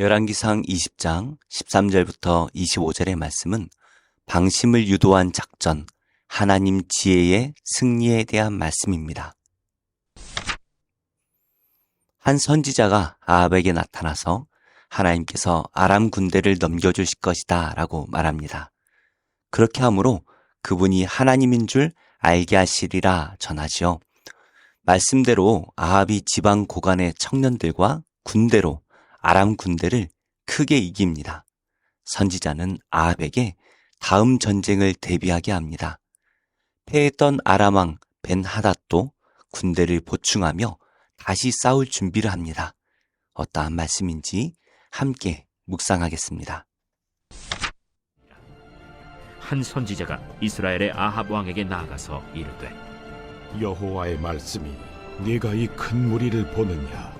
열왕기상 20장 13절부터 25절의 말씀은 방심을 유도한 작전, 하나님 지혜의 승리에 대한 말씀입니다. 한 선지자가 아합에게 나타나서 하나님께서 아람 군대를 넘겨주실 것이다 라고 말합니다. 그렇게 하므로 그분이 하나님인 줄 알게 하시리라 전하지요. 말씀대로 아합이 지방 고간의 청년들과 군대로 아람 군대를 크게 이깁니다. 선지자는 아합에게 다음 전쟁을 대비하게 합니다. 패했던 아람왕 벤 하닷도 군대를 보충하며 다시 싸울 준비를 합니다. 어떠한 말씀인지 함께 묵상하겠습니다. 한 선지자가 이스라엘의 아합 왕에게 나아가서 이르되 여호와의 말씀이 네가 이 큰 무리를 보느냐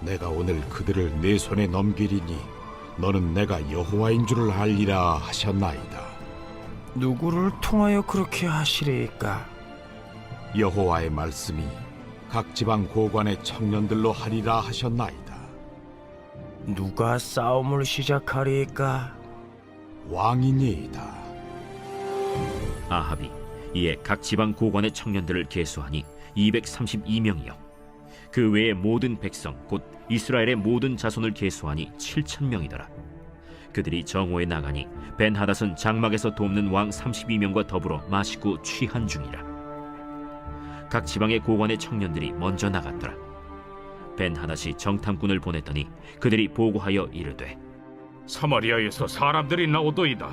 내가 오늘 그들을 내 손에 넘기리니 너는 내가 여호와인 줄을 알리라 하셨나이다 누구를 통하여 그렇게 하시리까? 여호와의 말씀이 각 지방 고관의 청년들로 하리라 하셨나이다 누가 싸움을 시작하리까? 왕이니이다 아합이 이에 각 지방 고관의 청년들을 계수하니 232명이요 그 외의 모든 백성 곧 이스라엘의 모든 자손을 계수하니 7천 명이더라 그들이 정오에 나가니 벤 하닷은 장막에서 돕는 왕 32명과 더불어 마시고 취한 중이라 각 지방의 고관의 청년들이 먼저 나갔더라 벤 하닷이 정탐꾼을 보냈더니 그들이 보고하여 이르되 사마리아에서 사람들이 나오도이다.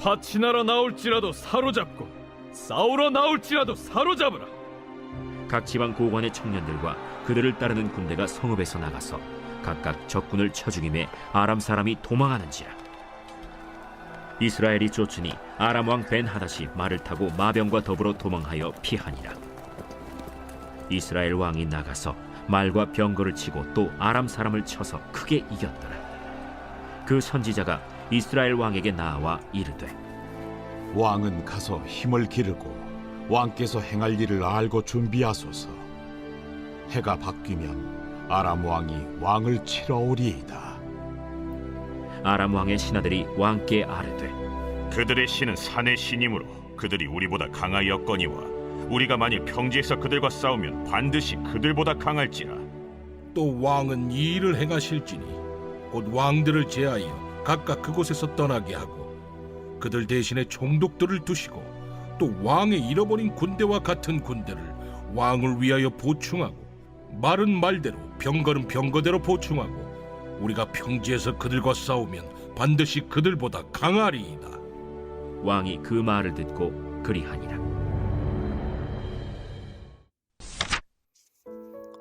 파치나라 나올지라도 사로잡고 싸우러 나올지라도 사로잡으라. 각 지방 고관의 청년들과 그들을 따르는 군대가 성읍에서 나가서 각각 적군을 쳐 죽임에 아람 사람이 도망하는지라. 이스라엘이 쫓으니 아람 왕 벤 하닷이 말을 타고 마병과 더불어 도망하여 피하니라. 이스라엘 왕이 나가서 말과 병거를 치고 또 아람 사람을 쳐서 크게 이겼더라. 그 선지자가 이스라엘 왕에게 나와 이르되 왕은 가서 힘을 기르고 왕께서 행할 일을 알고 준비하소서. 해가 바뀌면 아람 왕이 왕을 치러 오리이다. 아람 왕의 신하들이 왕께 아뢰되 그들의 신은 산의 신이므로 그들이 우리보다 강하였거니와 우리가 만일 평지에서 그들과 싸우면 반드시 그들보다 강할지라. 또 왕은 이 일을 행하실지니 곧 왕들을 제하여 각각 그곳에서 떠나게 하고 그들 대신에 총독들을 두시고 또 왕의 잃어버린 군대와 같은 군대를 왕을 위하여 보충하고 말은 말대로 병거는 병거대로 보충하고 우리가 평지에서 그들과 싸우면 반드시 그들보다 강하리이다. 왕이 그 말을 듣고 그리하니라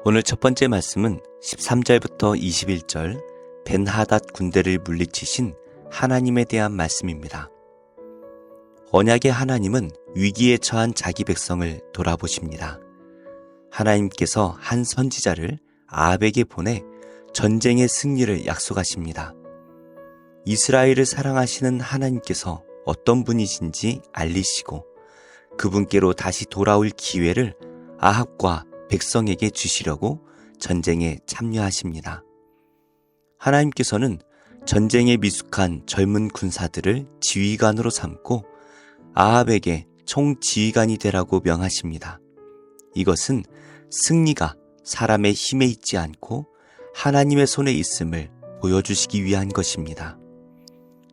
오늘 첫 번째 말씀은 13절부터 21절 벤 하닷 군대를 물리치신 하나님에 대한 말씀입니다. 언약의 하나님은 위기에 처한 자기 백성을 돌아보십니다. 하나님께서 한 선지자를 아합에게 보내 전쟁의 승리를 약속하십니다. 이스라엘을 사랑하시는 하나님께서 어떤 분이신지 알리시고 그분께로 다시 돌아올 기회를 아합과 백성에게 주시려고 전쟁에 참여하십니다. 하나님께서는 전쟁에 미숙한 젊은 군사들을 지휘관으로 삼고 아합에게 총지휘관이 되라고 명하십니다. 이것은 승리가 사람의 힘에 있지 않고 하나님의 손에 있음을 보여주시기 위한 것입니다.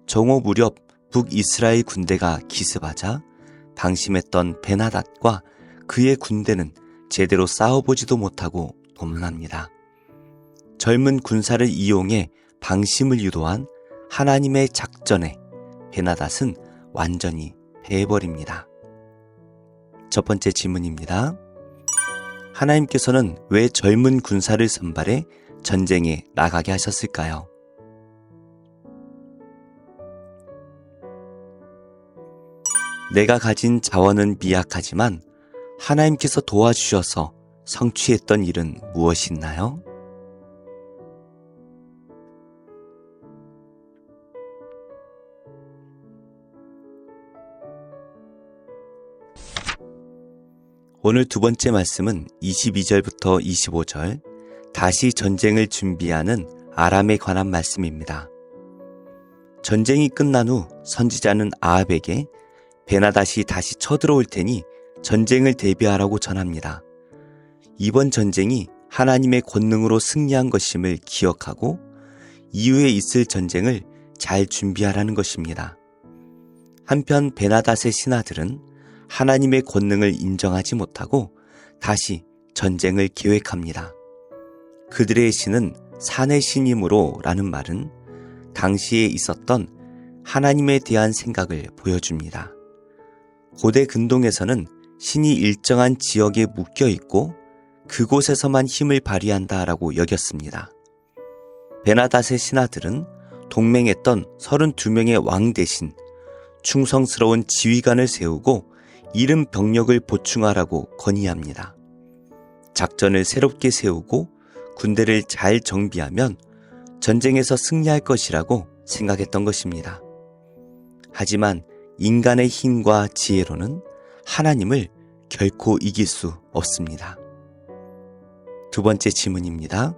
정오 무렵 북이스라엘 군대가 기습하자 방심했던 베나닷과 그의 군대는 제대로 싸워보지도 못하고 도망합니다. 젊은 군사를 이용해 방심을 유도한 하나님의 작전에 베나닷은 완전히 패해버립니다. 첫 번째 질문입니다. 하나님께서는 왜 젊은 군사를 선발해 전쟁에 나가게 하셨을까요? 내가 가진 자원은 미약하지만 하나님께서 도와주셔서 성취했던 일은 무엇이 있나요? 오늘 두 번째 말씀은 22절부터 25절 다시 전쟁을 준비하는 아람에 관한 말씀입니다. 전쟁이 끝난 후 선지자는 아합에게 베나다시 다시 쳐들어올 테니 전쟁을 대비하라고 전합니다. 이번 전쟁이 하나님의 권능으로 승리한 것임을 기억하고 이후에 있을 전쟁을 잘 준비하라는 것입니다. 한편 베나닷의 신하들은 하나님의 권능을 인정하지 못하고 다시 전쟁을 계획합니다. 그들의 신은 산의 신이므로 라는 말은 당시에 있었던 하나님에 대한 생각을 보여줍니다. 고대 근동에서는 신이 일정한 지역에 묶여 있고 그곳에서만 힘을 발휘한다 라고 여겼습니다. 베나닷의 신하들은 동맹했던 32명의 왕 대신 충성스러운 지휘관을 세우고 이른 병력을 보충하라고 건의합니다. 작전을 새롭게 세우고 군대를 잘 정비하면 전쟁에서 승리할 것이라고 생각했던 것입니다. 하지만 인간의 힘과 지혜로는 하나님을 결코 이길 수 없습니다. 두 번째 질문입니다.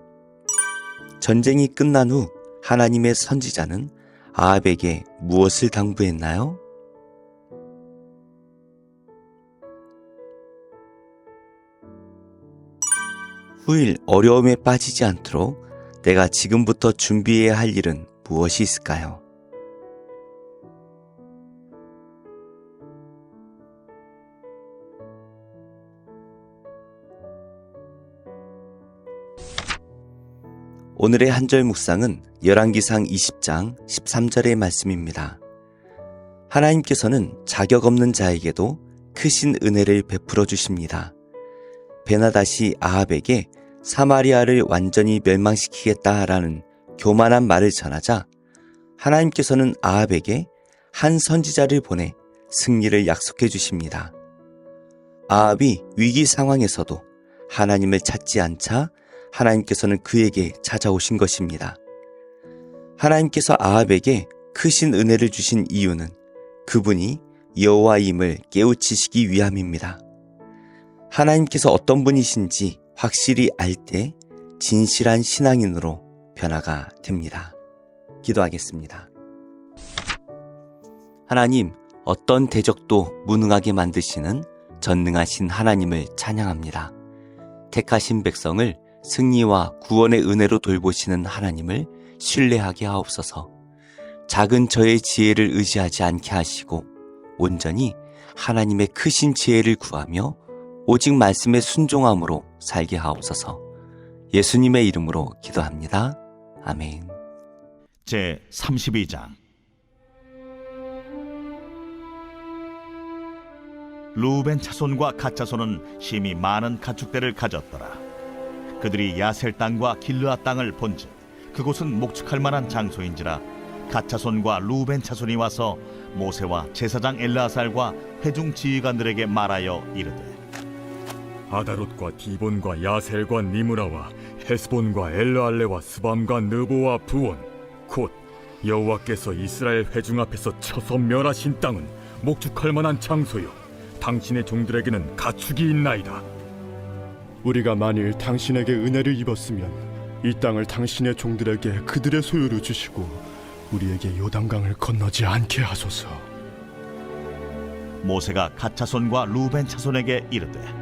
전쟁이 끝난 후 하나님의 선지자는 아합에게 무엇을 당부했나요? 후일 어려움에 빠지지 않도록 내가 지금부터 준비해야 할 일은 무엇이 있을까요? 오늘의 한절 묵상은 열왕기상 20장 13절의 말씀입니다. 하나님께서는 자격 없는 자에게도 크신 은혜를 베풀어 주십니다. 베나다시 아합에게 사마리아를 완전히 멸망시키겠다라는 교만한 말을 전하자 하나님께서는 아합에게 한 선지자를 보내 승리를 약속해 주십니다. 아합이 위기 상황에서도 하나님을 찾지 않자 하나님께서는 그에게 찾아오신 것입니다. 하나님께서 아합에게 크신 은혜를 주신 이유는 그분이 여호와임을 깨우치시기 위함입니다. 하나님께서 어떤 분이신지 확실히 알 때 진실한 신앙인으로 변화가 됩니다. 기도하겠습니다. 하나님, 어떤 대적도 무능하게 만드시는 전능하신 하나님을 찬양합니다. 택하신 백성을 승리와 구원의 은혜로 돌보시는 하나님을 신뢰하게 하옵소서. 작은 저의 지혜를 의지하지 않게 하시고 온전히 하나님의 크신 지혜를 구하며 오직 말씀에 순종함으로 살게 하옵소서. 예수님의 이름으로 기도합니다. 아멘. 제 32장 루벤 차손과 갓 차손은 심히 많은 가축대를 가졌더라. 그들이 야셀 땅과 길르아 땅을 본즉 그곳은 목축할 만한 장소인지라 갓 차손과 루벤 차손이 와서 모세와 제사장 엘라살과 회중 지휘관들에게 말하여 이르되 아다롯과 디본과 야셀과 니무라와 헤스본과 엘르알레와 스밤과 느보와 부온 곧 여호와께서 이스라엘 회중 앞에서 쳐서 멸하신 땅은 목축할 만한 장소요 당신의 종들에게는 가축이 있나이다 우리가 만일 당신에게 은혜를 입었으면 이 땅을 당신의 종들에게 그들의 소유로 주시고 우리에게 요단강을 건너지 않게 하소서. 모세가 갓 차손과 루벤 차손에게 이르되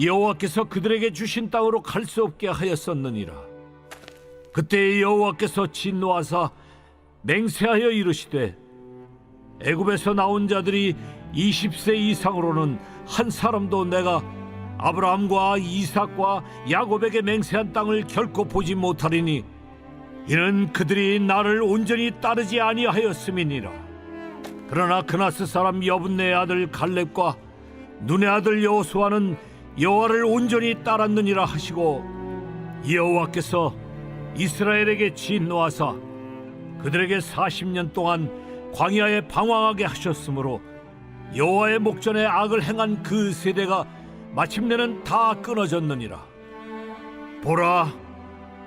여호와께서 그들에게 주신 땅으로 갈 수 없게 하였었느니라. 그때 여호와께서 진노하사 맹세하여 이르시되 애굽에서 나온 자들이 20세 이상으로는 한 사람도 내가 아브라함과 이삭과 야곱에게 맹세한 땅을 결코 보지 못하리니 이는 그들이 나를 온전히 따르지 아니하였음이니라. 그러나 그나스 사람 여분네 아들 갈렙과 눈의 아들 여호수아는 여호와를 온전히 따랐느니라 하시고 여호와께서 이스라엘에게 진노하사 그들에게 40년 동안 광야에 방황하게 하셨으므로 여호와의 목전에 악을 행한 그 세대가 마침내는 다 끊어졌느니라. 보라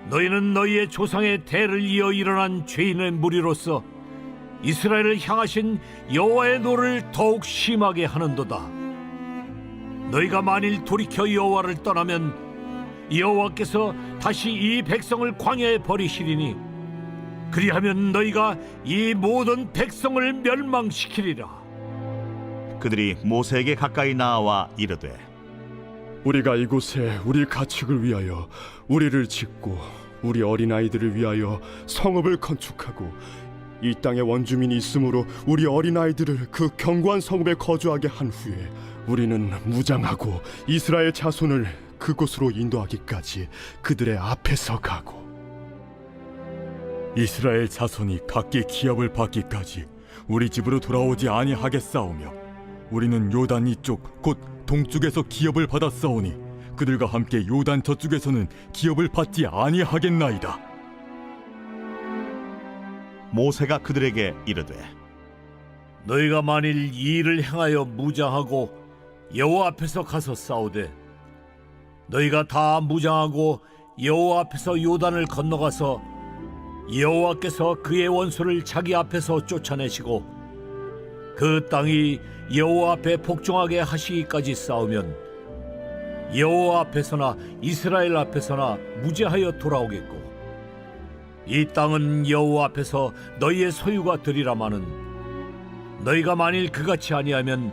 너희는 너희의 조상의 대를 이어 일어난 죄인의 무리로서 이스라엘을 향하신 여호와의 노를 더욱 심하게 하는도다 너희가 만일 돌이켜 여호와를 떠나면 여호와께서 다시 이 백성을 광야에 버리시리니 그리하면 너희가 이 모든 백성을 멸망시키리라. 그들이 모세에게 가까이 나와 이르되 우리가 이곳에 우리 가축을 위하여 우리를 짓고 우리 어린아이들을 위하여 성읍을 건축하고 이 땅에 원주민이 있으므로 우리 어린아이들을 그 견고한 성읍에 거주하게 한 후에 우리는 무장하고 이스라엘 자손을 그곳으로 인도하기까지 그들의 앞에서 가고 이스라엘 자손이 각기 기업을 받기까지 우리 집으로 돌아오지 아니하겠사오며 우리는 요단 이쪽 곧 동쪽에서 기업을 받았사오니 그들과 함께 요단 저쪽에서는 기업을 받지 아니하겠나이다. 모세가 그들에게 이르되 너희가 만일 이 일을 행하여 무장하고 여호와 앞에서 가서 싸우되 너희가 다 무장하고 여호와 앞에서 요단을 건너가서 여호와께서 그의 원수를 자기 앞에서 쫓아내시고 그 땅이 여호와 앞에 복종하게 하시기까지 싸우면 여호와 앞에서나 이스라엘 앞에서나 무죄하여 돌아오겠고 이 땅은 여호와 앞에서 너희의 소유가 되리라마는 너희가 만일 그같이 아니하면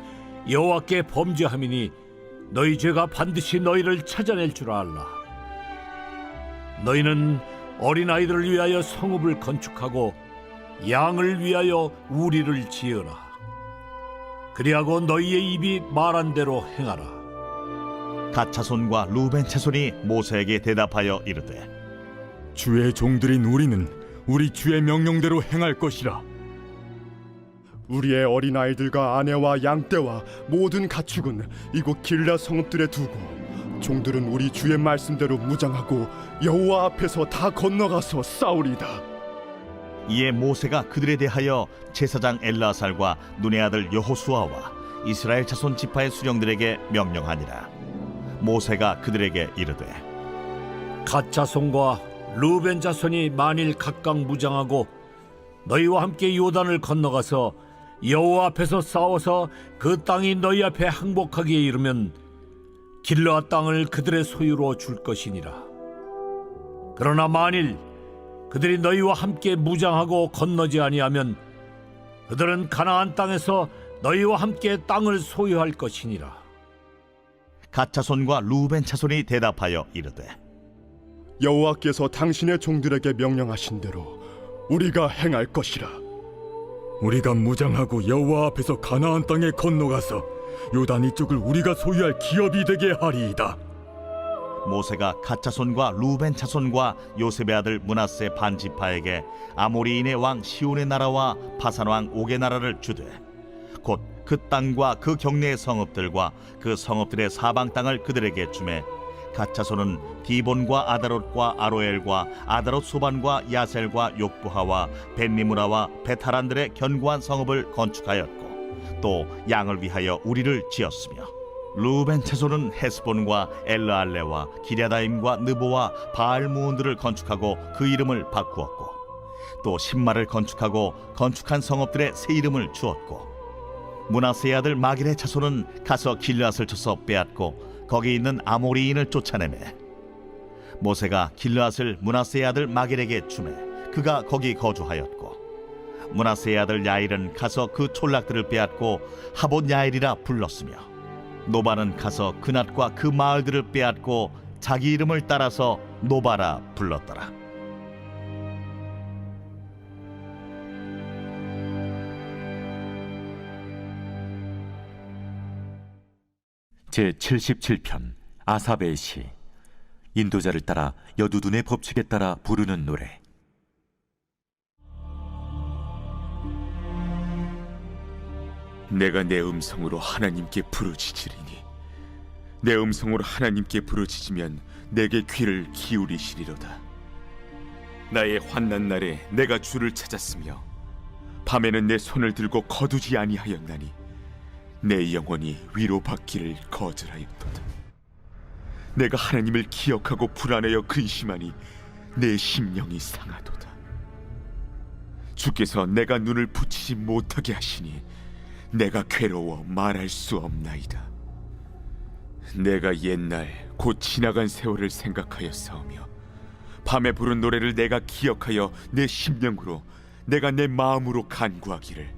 여호와께 범죄함이니 너희 죄가 반드시 너희를 찾아낼 줄 알라. 너희는 어린 아이들을 위하여 성읍을 건축하고 양을 위하여 우리를 지으라. 그리하고 너희의 입이 말한 대로 행하라. 갓 자손과 루벤 자손이 모세에게 대답하여 이르되 주의 종들인 우리는 우리 주의 명령대로 행할 것이라. 우리의 어린아이들과 아내와 양떼와 모든 가축은 이곳 길라 성읍들에 두고 종들은 우리 주의 말씀대로 무장하고 여호와 앞에서 다 건너가서 싸우리다. 이에 모세가 그들에 대하여 제사장 엘라살과 눈의 아들 여호수아와 이스라엘 자손 지파의 수령들에게 명령하니라 모세가 그들에게 이르되 갓 자손과 루벤 자손이 만일 각각 무장하고 너희와 함께 요단을 건너가서 여호와 앞에서 싸워서 그 땅이 너희 앞에 항복하기에 이르면 길르앗 땅을 그들의 소유로 줄 것이니라. 그러나 만일 그들이 너희와 함께 무장하고 건너지 아니하면 그들은 가나안 땅에서 너희와 함께 땅을 소유할 것이니라. 갓 자손과 루벤 자손이 대답하여 이르되 여호와께서 당신의 종들에게 명령하신 대로 우리가 행할 것이라. 우리가 무장하고 여호와 앞에서 가나안 땅에 건너가서 요단 이쪽을 우리가 소유할 기업이 되게 하리이다. 모세가 갓 자손과 루벤 자손과 요셉의 아들 문하세 반지파에게 아모리인의 왕 시온의 나라와 바산 왕 옥의 나라를 주되 곧 그 땅과 그 경내의 성읍들과 그 성읍들의 사방 땅을 그들에게 주매 갓 자손은 디본과 아다롯과 아로엘과 아다롯 소반과 야셀과 욕부하와 벤니무라와 베타란들의 견고한 성읍을 건축하였고 또 양을 위하여 우리를 지었으며 루벤 자손은 헤스본과 엘르알레와 기랴다임과 느보와 바알무온들을 건축하고 그 이름을 바꾸었고 또 신마를 건축하고 건축한 성읍들의 새 이름을 주었고 문하세의 아들 마길의 자손은 가서 길르앗을 쳐서 빼앗고 거기 있는 아모리인을 쫓아내매 모세가 길르앗을 문하세의 아들 마길에게 주매 그가 거기 거주하였고 문하세의 아들 야일은 가서 그 촌락들을 빼앗고 하본 야일이라 불렀으며 노바는 가서 그낫과 그 마을들을 빼앗고 자기 이름을 따라서 노바라 불렀더라. 제 77편 아사베의 시 인도자를 따라 여두둔의 법칙에 따라 부르는 노래. 내가 내 음성으로 하나님께 부르짖으리니 내 음성으로 하나님께 부르짖으면 내게 귀를 기울이시리로다. 나의 환난 날에 내가 주를 찾았으며 밤에는 내 손을 들고 거두지 아니하였나니 내 영혼이 위로받기를 거절하였도다. 내가 하나님을 기억하고 불안하여 근심하니 내 심령이 상하도다. 주께서 내가 눈을 붙이지 못하게 하시니 내가 괴로워 말할 수 없나이다. 내가 옛날 곧 지나간 세월을 생각하여 싸우며 밤에 부른 노래를 내가 기억하여 내 심령으로 내가 내 마음으로 간구하기를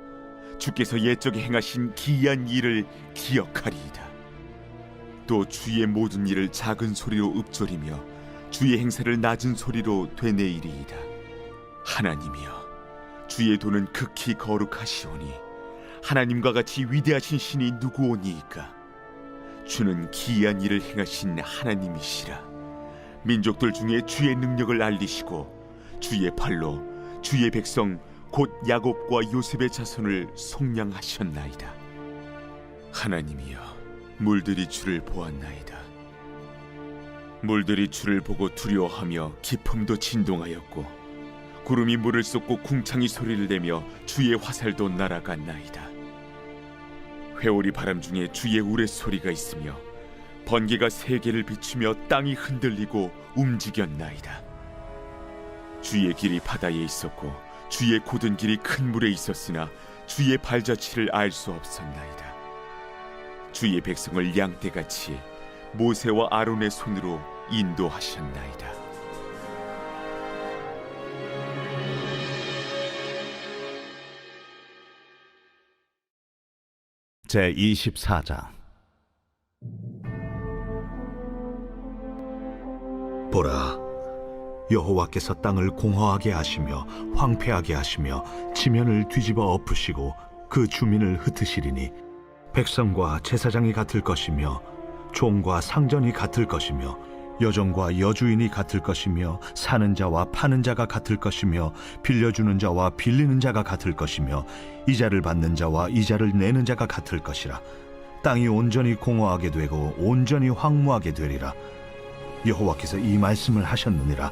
주께서 옛적에 행하신 기이한 일을 기억하리이다. 또 주의 모든 일을 작은 소리로 읊조리며 주의 행사를 낮은 소리로 되뇌이리이다. 하나님이여 주의 도는 극히 거룩하시오니 하나님과 같이 위대하신 신이 누구오니이까? 주는 기이한 일을 행하신 하나님이시라. 민족들 중에 주의 능력을 알리시고 주의 팔로 주의 백성 곧 야곱과 요셉의 자손을 속량하셨나이다. 하나님이여 물들이 주를 보았나이다. 물들이 주를 보고 두려워하며 기품도 진동하였고 구름이 물을 쏟고 궁창이 소리를 내며 주의 화살도 날아갔나이다. 회오리 바람 중에 주의 우레소리가 있으며 번개가 세계를 비추며 땅이 흔들리고 움직였나이다. 주의 길이 바다에 있었고 주의 고든 길이 큰 물에 있었으나 주의 발자취를 알 수 없었나이다. 주의 백성을 양떼같이 모세와 아론의 손으로 인도하셨나이다. 제 24장. 보라 여호와께서 땅을 공허하게 하시며 황폐하게 하시며 지면을 뒤집어 엎으시고 그 주민을 흩으시리니 백성과 제사장이 같을 것이며 종과 상전이 같을 것이며 여종과 여주인이 같을 것이며 사는 자와 파는 자가 같을 것이며 빌려주는 자와 빌리는 자가 같을 것이며 이자를 받는 자와 이자를 내는 자가 같을 것이라. 땅이 온전히 공허하게 되고 온전히 황무하게 되리라. 여호와께서 이 말씀을 하셨느니라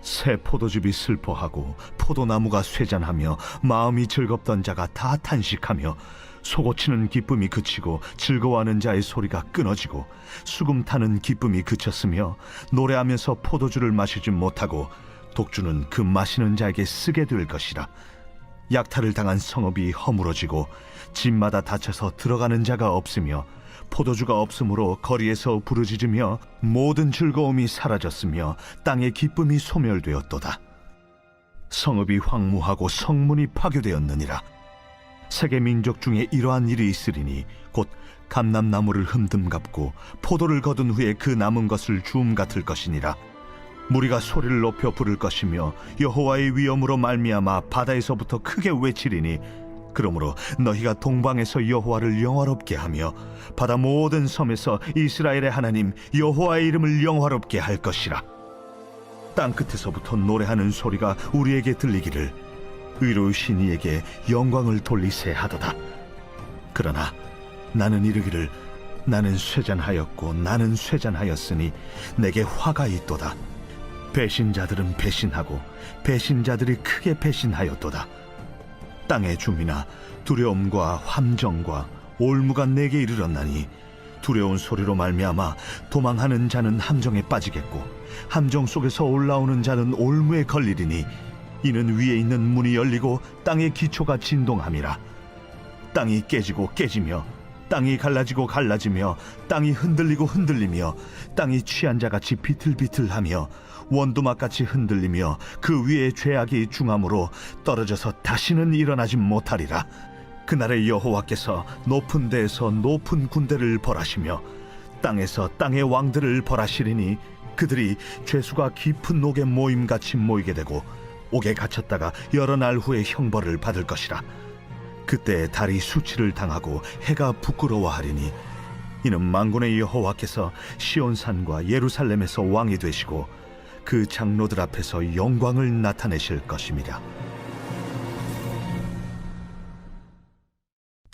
새 포도즙이 슬퍼하고 포도나무가 쇠잔하며 마음이 즐겁던 자가 다 탄식하며 속고치는 기쁨이 그치고 즐거워하는 자의 소리가 끊어지고 수금 타는 기쁨이 그쳤으며 노래하면서 포도주를 마시지 못하고 독주는 그 마시는 자에게 쓰게 될 것이라. 약탈을 당한 성읍이 허물어지고 집마다 닫혀서 들어가는 자가 없으며 포도주가 없으므로 거리에서 부르짖으며 모든 즐거움이 사라졌으며 땅의 기쁨이 소멸되었도다. 성읍이 황무하고 성문이 파괴되었느니라. 세계 민족 중에 이러한 일이 있으리니 곧 감람나무를 흠듬갑고 포도를 거둔 후에 그 남은 것을 주움 같을 것이니라. 무리가 소리를 높여 부를 것이며 여호와의 위엄으로 말미암아 바다에서부터 크게 외치리니 그러므로 너희가 동방에서 여호와를 영화롭게 하며 바다 모든 섬에서 이스라엘의 하나님 여호와의 이름을 영화롭게 할 것이라. 땅 끝에서부터 노래하는 소리가 우리에게 들리기를 의로우신 이에게 영광을 돌리세 하도다. 그러나 나는 이르기를 나는 쇠잔하였고 나는 쇠잔하였으니 내게 화가 있도다. 배신자들은 배신하고 배신자들이 크게 배신하였도다 땅의 주민아 두려움과 함정과 올무가 내게 이르렀나니 두려운 소리로 말미암아 도망하는 자는 함정에 빠지겠고 함정 속에서 올라오는 자는 올무에 걸리리니 이는 위에 있는 문이 열리고 땅의 기초가 진동함이라. 땅이 깨지고 깨지며 땅이 갈라지고 갈라지며 땅이 흔들리고 흔들리며 땅이 취한 자같이 비틀비틀하며 원두막같이 흔들리며 그 위에 죄악이 중함으로 떨어져서 다시는 일어나지 못하리라 그날의 여호와께서 높은 데에서 높은 군대를 벌하시며 땅에서 땅의 왕들을 벌하시리니 그들이 죄수가 깊은 옥에 모임같이 모이게 되고 옥에 갇혔다가 여러 날 후에 형벌을 받을 것이라 그때 달이 수치를 당하고 해가 부끄러워하리니 이는 만군의 여호와께서 시온산과 예루살렘에서 왕이 되시고 그 장로들 앞에서 영광을 나타내실 것입니다.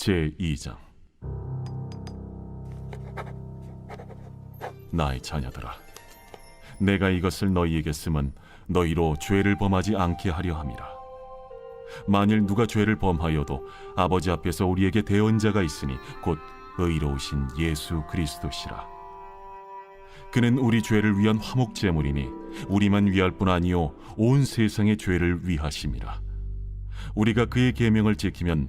제2장. 나의 자녀들아 내가 이것을 너희에게 쓰면 너희로 죄를 범하지 않게 하려 함이라. 만일 누가 죄를 범하여도 아버지 앞에서 우리에게 대언자가 있으니 곧 의로우신 예수 그리스도시라. 그는 우리 죄를 위한 화목 제물이니 우리만 위할 뿐 아니요 온 세상의 죄를 위하심이라. 우리가 그의 계명을 지키면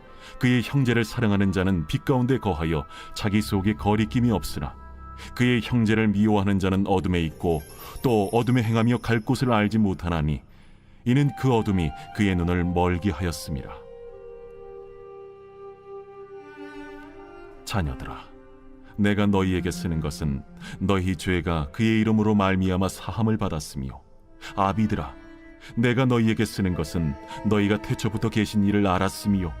그의 형제를 사랑하는 자는 빛 가운데 거하여 자기 속에 거리낌이 없으나 그의 형제를 미워하는 자는 어둠에 있고 또 어둠에 행하며 갈 곳을 알지 못하나니 이는 그 어둠이 그의 눈을 멀게 하였습니다. 자녀들아, 내가 너희에게 쓰는 것은 너희 죄가 그의 이름으로 말미암아 사함을 받았으며 아비들아, 내가 너희에게 쓰는 것은 너희가 태초부터 계신 일을 알았으며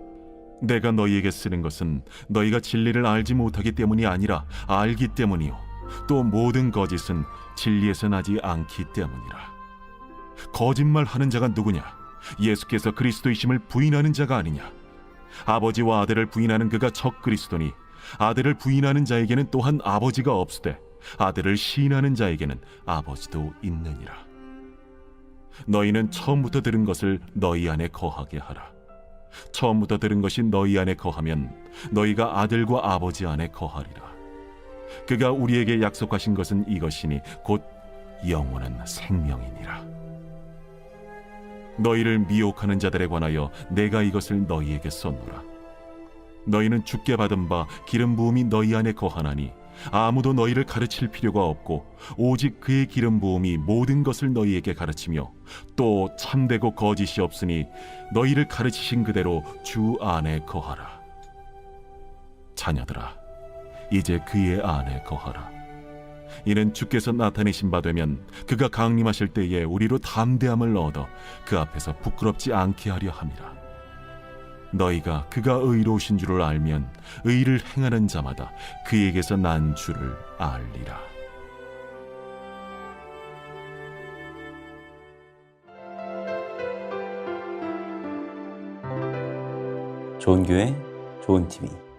내가 너희에게 쓰는 것은 너희가 진리를 알지 못하기 때문이 아니라 알기 때문이요. 또 모든 거짓은 진리에서 나지 않기 때문이라. 거짓말 하는 자가 누구냐? 예수께서 그리스도이심을 부인하는 자가 아니냐? 아버지와 아들을 부인하는 그가 적 그리스도니 아들을 부인하는 자에게는 또한 아버지가 없으되 아들을 시인하는 자에게는 아버지도 있느니라. 너희는 처음부터 들은 것을 너희 안에 거하게 하라 처음부터 들은 것이 너희 안에 거하면 너희가 아들과 아버지 안에 거하리라. 그가 우리에게 약속하신 것은 이것이니 곧 영원한 생명이니라. 너희를 미혹하는 자들에 관하여 내가 이것을 너희에게 썼노라. 너희는 죽게 받은 바 기름 부음이 너희 안에 거하나니 아무도 너희를 가르칠 필요가 없고 오직 그의 기름 부음이 모든 것을 너희에게 가르치며 또 참되고 거짓이 없으니 너희를 가르치신 그대로 주 안에 거하라. 자녀들아, 이제 그의 안에 거하라. 이는 주께서 나타내신 바 되면 그가 강림하실 때에 우리로 담대함을 얻어 그 앞에서 부끄럽지 않게 하려 함이라. 너희가 그가 의로우신 줄을 알면 의를 행하는 자마다 그에게서 난 줄을 알리라. 좋은 교회, 좋은 TV.